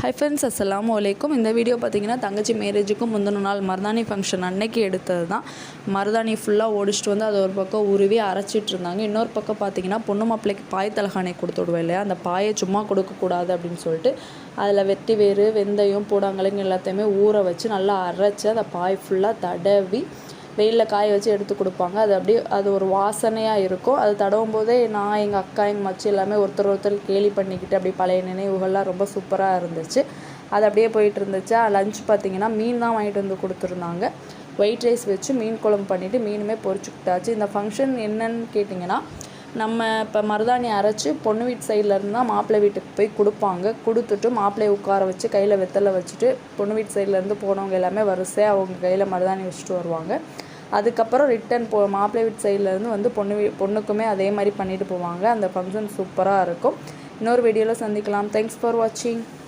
Hi friends அஸ்லாம் வலைக்கும் இந்த வீடியோ பார்த்தீங்கன்னா தங்கச்சி மேரேஜுக்கும் முந்தின நாள் மருதாணி ஃபங்க்ஷன் அன்னைக்கு எடுத்தது தான். மருதாணி ஃபுல்லாக ஓடிச்சிட்டு வந்து அது ஒரு பக்கம் உருவி அரைச்சிட்டு இருந்தாங்க. இன்னொரு பக்கம் பார்த்தீங்கன்னா பொண்ணு மாப்பிள்ளைக்கு பாய் தலகாணி கொடுத்து விடுவேன் இல்லையா? அந்த பாயை சும்மா கொடுக்கக்கூடாது அப்படின்னு சொல்லிட்டு அதில் வெட்டி வேறு வெந்தயம் பூடாங்கலைங்க எல்லாத்தையுமே ஊற வச்சு நல்லா அரைச்சி அந்த பாய் ஃபுல்லாக தடவி வெயிலில் காய வச்சு எடுத்து கொடுப்பாங்க. அது அப்படியே அது ஒரு வாசனையாக இருக்கும். அது தடவும் போதே நான் எங்கள் அக்கா எங்கள் மச்சி எல்லாமே ஒருத்தர் ஒருத்தர் கேலி பண்ணிக்கிட்டு அப்படியே பழைய நினைவுகள்லாம் ரொம்ப சூப்பராக இருந்துச்சு. அது அப்படியே போயிட்டு இருந்துச்சு. லஞ்ச் பார்த்தீங்கன்னா மீன் தான் வாங்கிட்டு வந்து கொடுத்துருந்தாங்க. ஒயிட் ரைஸ் வச்சு மீன் குழம்பு பண்ணிவிட்டு மீனுமே பொரிச்சுக்கிட்டாச்சு. இந்த ஃபங்க்ஷன் என்னன்னு கேட்டிங்கன்னா நம்ம இப்போ மருதாணி அரைச்சி பொண்ணு வீட்டு சைடில் இருந்தால் மாப்பிள்ளை வீட்டுக்கு போய் கொடுப்பாங்க. கொடுத்துட்டு மாப்பிள்ளையை உட்கார வச்சு கையில் வெத்தலை வச்சுட்டு பொண்ணு வீட்டு சைட்லேருந்து போனவங்க எல்லாமே வரிசையாக அவங்க கையில் மருதாணி வச்சுட்டு வருவாங்க. அதுக்கப்புறம் ரிட்டன் போ மாப்பிள்ளை வீட்டு சைட்லேருந்து வந்து பொண்ணு வீ பொண்ணுக்குமே அதே மாதிரி பண்ணிட்டு போவாங்க. அந்த ஃபங்க்ஷன் சூப்பராக இருக்கும். இன்னொரு வீடியோவில் சந்திக்கலாம். தேங்க்ஸ் ஃபார் வாட்சிங்